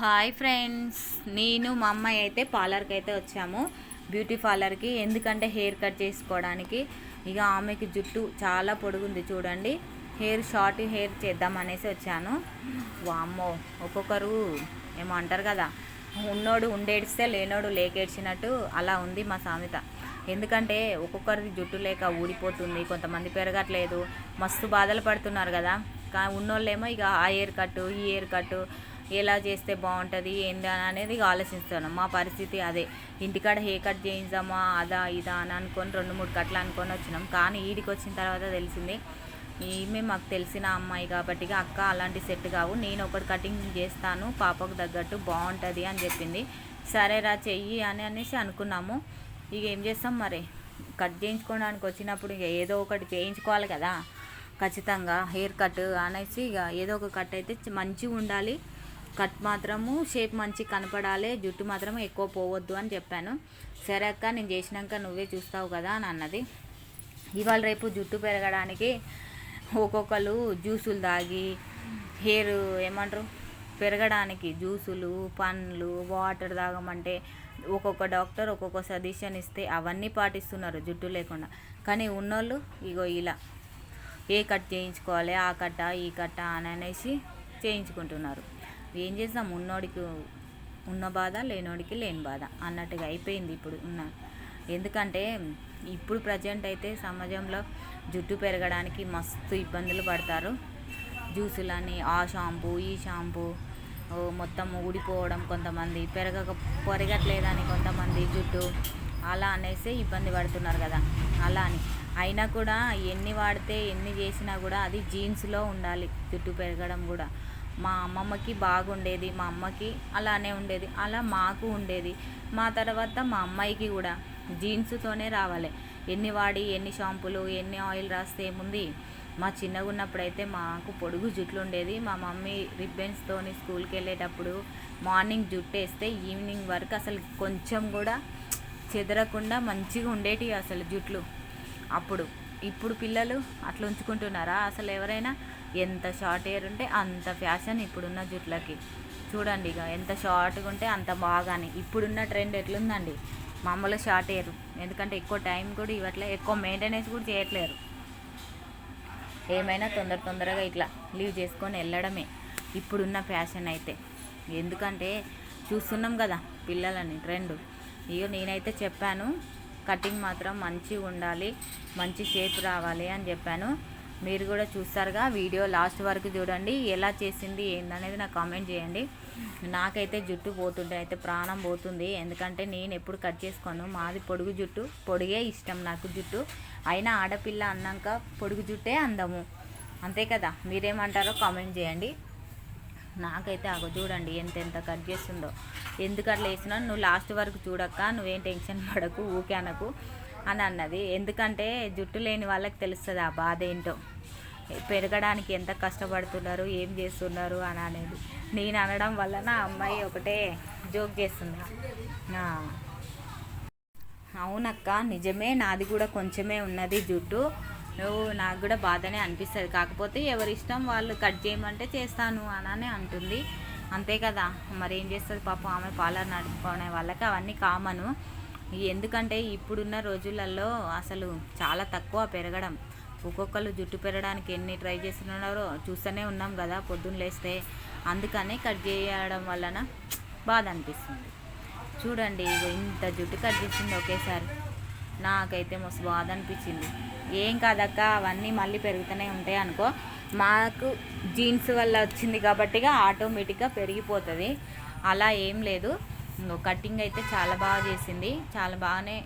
Hi friends నేను మా అమ్మాయి అయితే పార్లర్కి అయితే వచ్చాము. బ్యూటీ పార్లర్కి. ఎందుకంటే హెయిర్ కట్ చేసుకోవడానికి. ఇక ఆమెకి జుట్టు చాలా పొడుగుంది చూడండి. హెయిర్ షార్ట్ హెయిర్ చేద్దాం అనేసి వచ్చాను. వామ్మో ఒక్కొక్కరు ఏమో అంటారు కదా. ఉన్నోడు ఉండేడిస్తే లేనోడు లేకేడ్చినట్టు అలా ఉంది మా సామెత. ఎందుకంటే ఒక్కొక్కరిది జుట్టు లేక ఊడిపోతుంది. కొంతమంది పెరగట్లేదు. మస్తు బాధలు పడుతున్నారు కదా. కా ఉన్నోళ్ళేమో ఇక ఆ ఇయర్ కట్టు ఈ ఇయర్ కట్టు ఎలా చేస్తే బాగుంటుంది ఏంది అని అనేది ఆలోచిస్తాను ఆలోచిస్తున్నాం. మా పరిస్థితి అదే. ఇంటికాడ హెయిర్ కట్ చేయించామా అదా ఇదా అని అనుకొని రెండు మూడు కట్లు అనుకొని వచ్చినాం. కానీ ఈడికి వచ్చిన తర్వాత తెలిసింది ఈమె మాకు తెలిసిన అమ్మాయి కాబట్టి అక్క అలాంటి సెట్ కావు. నేను ఒకటి కటింగ్ చేస్తాను పాపకు తగ్గట్టు బాగుంటుంది అని చెప్పింది. సరేరా చెయ్యి అని అనేసి అనుకున్నాము. ఇక ఏం చేస్తాం మరి? కట్ చేయించుకోవడానికి వచ్చినప్పుడు ఇక ఏదో ఒకటి చేయించుకోవాలి కదా. ఖచ్చితంగా హెయిర్ కట్ అనేసి ఇక ఏదో ఒక కట్ అయితే మంచిగా ఉండాలి. కట్ మాత్రము షేప్ మంచి కనపడాలి జుట్టు మాత్రం ఎక్కువ పోవద్దు అని చెప్పాను. సరే అక్క నేను చేసినాక నువ్వే చూస్తావు కదా అని అన్నది. ఇవాళ రేపు జుట్టు పెరగడానికి ఒక్కొక్కరు జ్యూసులు తాగి హెయిర్ ఏమంటారు? పెరగడానికి జ్యూసులు పండ్లు వాటర్ తాగమంటే ఒక్కొక్క డాక్టర్ ఒక్కొక్క సజెషన్ ఇస్తే అవన్నీ పాటిస్తున్నారు జుట్టు లేకుండా. కానీ ఉన్నోళ్ళు ఇగో ఇలా ఏ కట్ చేయించుకోవాలి ఆ కట్ట ఈ కట్ట అని అనేసి చేయించుకుంటున్నారు. ఏం చేద్దాం ఉన్నోడికి ఉన్న బాధ లేనోడికి లేని బాధ అన్నట్టుగా అయిపోయింది ఇప్పుడు ఉన్న. ఎందుకంటే ఇప్పుడు ప్రజెంట్ అయితే సమాజంలో జుట్టు పెరగడానికి మస్తు ఇబ్బందులు పడతారు. జ్యూసులని ఆ షాంపూ ఈ షాంపూ మొత్తం ఊడిపోవడం కొంతమంది పెరగక పెరగట్లేదని కొంతమంది జుట్టు అలా అనేసి ఇబ్బంది పడుతున్నారు కదా. అలా అని. అయినా కూడా ఎన్ని వాడితే ఎన్ని చేసినా కూడా అది జీన్స్లో ఉండాలి జుట్టు పెరగడం కూడా. మా అమ్మమ్మకి బాగుండేది మా అమ్మకి అలానే ఉండేది అలా మాకు ఉండేది. మా తర్వాత మా అమ్మాయికి కూడా జీన్స్తోనే రావాలి. ఎన్ని వాడి ఎన్ని షాంపులు ఎన్ని ఆయిల్ రాస్తే ఏముంది? మా చిన్నగా ఉన్నప్పుడైతే మాకు పొడుగు జుట్లు ఉండేది మా మమ్మీ రిబ్బన్స్తోని స్కూల్కి వెళ్ళేటప్పుడు మార్నింగ్ జుట్టు వేస్తే ఈవినింగ్ వరకు అసలు కొంచెం కూడా చెదరకుండా మంచిగా ఉండేటివి అసలు జుట్లు. అప్పుడు ఇప్పుడు పిల్లలు అట్లా ఉంచుకుంటున్నారా? అసలు ఎవరైనా ఎంత షార్ట్ హెయిర్ ఉంటే అంత ఫ్యాషన్ ఇప్పుడున్న జుట్లకి. చూడండి ఇక ఎంత షార్ట్గా ఉంటే అంత బాగాని. ఇప్పుడున్న ట్రెండ్ ఎట్లుందండి? మామూలు షార్ట్ హెయిర్. ఎందుకంటే ఎక్కువ టైం కూడా ఇవ్వట్లే ఎక్కువ మెయింటెనెన్స్ కూడా చేయట్లేరు. ఏమైనా తొందర తొందరగా ఇట్లా లీవ్ చేసుకొని వెళ్ళడమే ఇప్పుడున్న ఫ్యాషన్ అయితే. ఎందుకంటే చూస్తున్నాం కదా పిల్లలని ట్రెండ్. ఇక నేనైతే చెప్పాను కటింగ్ మాత్రం మంచిగా ఉండాలి మంచి షేప్ రావాలి అని చెప్పాను. మీరు కూడా చూస్తారుగా వీడియో లాస్ట్ వరకు చూడండి ఎలా చేసింది ఏందనేది నాకు కామెంట్ చేయండి. నాకైతే జుట్టు పోతుంటే అయితే ప్రాణం పోతుంది. ఎందుకంటే నేను ఎప్పుడు కట్ చేసుకోను. మాది పొడుగు జుట్టు పొడిగే ఇష్టం నాకు జుట్టు. అయినా ఆడపిల్ల అన్నాక పొడుగు జుట్టే అందము. అంతే కదా మీరేమంటారో కామెంట్ చేయండి. నాకైతే అగో చూడండి ఎంత ఎంత కట్ చేస్తుందో. ఎందుకు అట్లా వేసినా నువ్వు లాస్ట్ వరకు చూడక్క నువ్వేం టెన్షన్ పడకు ఊకే అనకు అని అన్నది. ఎందుకంటే జుట్టు లేని వాళ్ళకి తెలుస్తుంది ఆ బాధ ఏంటో. పెరగడానికి ఎంత కష్టపడుతున్నారు ఏం చేస్తున్నారు అని అనేది. నేను అనడం వల్ల నా అమ్మాయి ఒకటే జోక్ చేస్తుంది. అవునక్క నిజమే నాది కూడా కొంచెమే ఉన్నది జుట్టు. నాకు కూడా బాధనే అనిపిస్తుంది. కాకపోతే ఎవరి ఇష్టం వాళ్ళు కట్ చేయమంటే చేస్తాను అననే అంటుంది. అంతే కదా. మరి ఏం చేస్తుంది పాపం ఆమె పార్లర్ నడుపుకునే వాళ్ళకి అవన్నీ కామను. ఎందుకంటే ఇప్పుడున్న రోజులలో అసలు చాలా తక్కువ పెరగడం. ఒక్కొక్కరు జుట్టు పెరగడానికి ఎన్ని ట్రై చేస్తున్నారో చూస్తూనే ఉన్నాం కదా పొద్దున్న లేస్తే. అందుకనే కట్ చేయడం వలన బాధ అనిపిస్తుంది. చూడండి ఇంత జుట్టు కట్ చేసింది ఒకేసారి. నాకైతే మస్తు బాధ అనిపించింది. ఏం కాదక్క అవన్నీ మళ్ళీ పెరుగుతూనే ఉంటాయి అనుకో. మాకు జీన్స్ వల్ల వచ్చింది కాబట్టి ఆటోమేటిక్గా పెరిగిపోతుంది. అలా ఏం లేదు. కటింగ్ అయితే చాలా బాగా చేసింది. చాలా బాగానే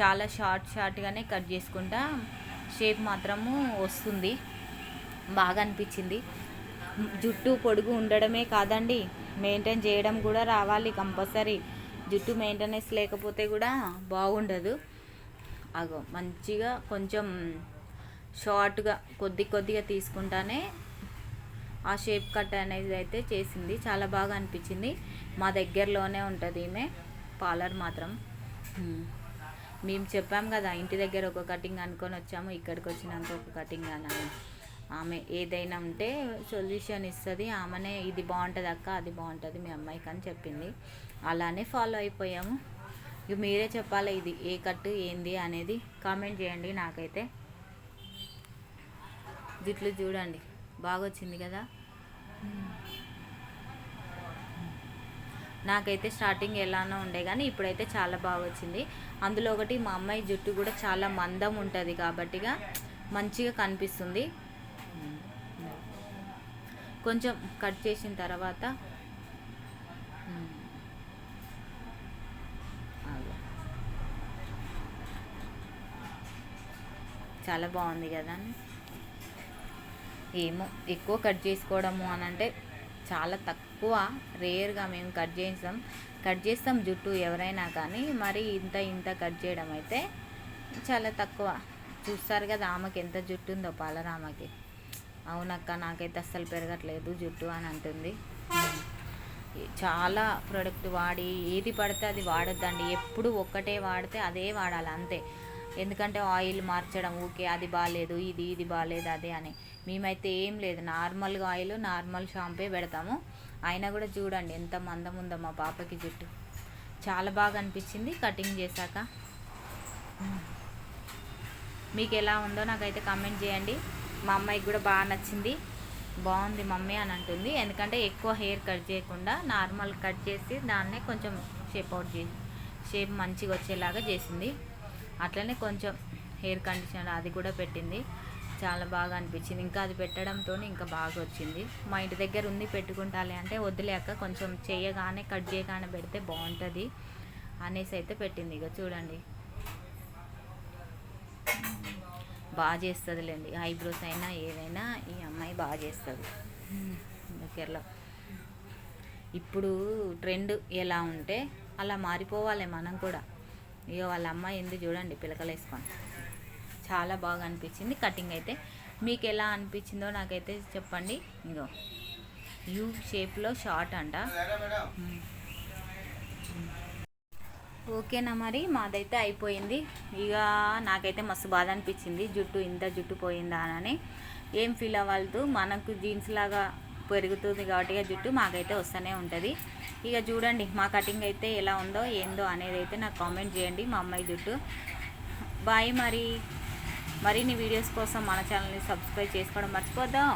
చాలా షార్ట్ షార్ట్గానే కట్ చేసుకుంటా షేప్ మాత్రము వస్తుంది. బాగా అనిపించింది. జుట్టు పొడుగు ఉండడమే కాదండి మెయింటైన్ చేయడం కూడా రావాలి కంపల్సరీ. జుట్టు మెయింటెనెన్స్ లేకపోతే కూడా బాగుండదు. అగో మంచిగా కొంచెం షార్ట్గా కొద్ది కొద్దిగా తీసుకుంటానే ఆ షేప్ కట్ అనేది అయితే చేసింది. చాలా బాగా అనిపించింది. మా దగ్గరలోనే ఉంటుంది ఈమె పార్లర్ మాత్రం. మేము చెప్పాం కదా ఇంటి దగ్గర ఒక కటింగ్ అనుకొని వచ్చాము ఇక్కడికి వచ్చినాక ఒక కటింగ్ అని. ఆమె ఏదైనా ఉంటే సొల్యూషన్ ఇస్తుంది. ఆమెనే ఇది బాగుంటుంది అక్క అది బాగుంటుంది మీ అమ్మాయికి అని చెప్పింది. అలానే ఫాలో అయిపోయాము. ఇక మీరే చెప్పాలి ఇది ఏ కట్టు ఏంది అనేది కామెంట్ చేయండి నాకైతే. జుట్లు చూడండి బాగా వచ్చింది కదా. నాకైతే స్టార్టింగ్ ఎలానో ఉండే కానీ ఇప్పుడైతే చాలా బాగా వచ్చింది అందులో ఒకటి మా అమ్మాయి జుట్టు కూడా చాలా మందం ఉంటుంది కాబట్టిగా మంచిగా కనిపిస్తుంది. కొంచెం కట్ చేసిన తర్వాత చాలా బాగుంది కదా ఏమో ఎక్కువ కట్ చేసుకోవడము అని అంటే చాలా తక్కువ రేర్గా మేము కట్ చేస్తాం. కట్ చేస్తాం జుట్టు ఎవరైనా కానీ మరి ఇంత ఇంత కట్ చేయడం అయితే చాలా తక్కువ. చూస్తారు కదా ఆమెకి ఎంత జుట్టు ఉందో పాలరామకి. అవునక్క నాకైతే అస్సలు పెరగట్లేదు జుట్టు అని అంటుంది. చాలా ప్రోడక్ట్ వాడి ఏది పడితే అది వాడొద్దండి. ఎప్పుడు ఒక్కటే వాడితే అదే వాడాలి అంతే. ఎందుకంటే ఆయిల్ మార్చడం ఊకే అది బాగాలేదు ఇది ఇది బాగాలేదు అదే అని. మేమైతే ఏం లేదు నార్మల్గా ఆయిల్ నార్మల్ షాంపే పెడతాము. అయినా కూడా చూడండి ఎంత మందం ఉందో మా పాపకి జుట్టు. చాలా బాగా అనిపించింది కటింగ్ చేశాక. మీకు ఎలా ఉందో నాకైతే కామెంట్ చేయండి. మా అమ్మాయికి కూడా బాగా నచ్చింది. బాగుంది మమ్మీ అని అంటుంది. ఎందుకంటే ఎక్కువ హెయిర్ కట్ చేయకుండా నార్మల్ కట్ చేసి దాన్నే కొంచెం షేప్ అవుట్ చేసి షేప్ మంచిగా వచ్చేలాగా చేసింది. అట్లనే కొంచెం హెయిర్ కండిషనర్ అది కూడా పెట్టింది. చాలా బాగా అనిపించింది. ఇంకా అది పెట్టడంతో ఇంకా బాగా వచ్చింది. మా ఇంటి దగ్గర ఉంది పెట్టుకుంటాలి అంటే వదిలేక కొంచెం చేయగానే కట్ చేయగానే పెడితే బాగుంటుంది అనేసి అయితే పెట్టింది. ఇక చూడండి. బాగా చేస్తుందిలేండి. ఐబ్రోస్ అయినా ఏదైనా ఈ అమ్మాయి బాగా చేస్తుంది. దగ్గరలో ఇప్పుడు ట్రెండ్ ఎలా ఉంటే అలా మారిపోవాలి మనం కూడా. ఇక వాళ్ళ అమ్మాయి ఎందుకు చూడండి పిలకలు వేసుకొని. చాలా బాగా అనిపించింది. కటింగ్ అయితే మీకు ఎలా అనిపించిందో నాకైతే చెప్పండి. ఇంకో యూ షేప్లో షార్ట్ అంట. ఓకేనా మరి? మాదైతే అయిపోయింది. ఇక నాకైతే మస్తు బాధ అనిపించింది. జుట్టు ఇంత జుట్టు పోయిందా అని. ఏం ఫీల్ అవ్వద్దు మనకు జీన్స్ లాగా పెరుగుతుంది కాబట్టి ఇక జుట్టు మాకైతే వస్తూనే ఉంటుంది. ఇక చూడండి మా కటింగ్ అయితే ఎలా ఉందో ఏందో అనేది అయితే నాకు కామెంట్ చేయండి మా అమ్మాయి జుట్టు. బాయ్ మరి. మరిన్ని వీడియోస్ కోసం మన ఛానల్ని సబ్స్క్రైబ్ చేసుకోవడం మర్చిపోద్దాం.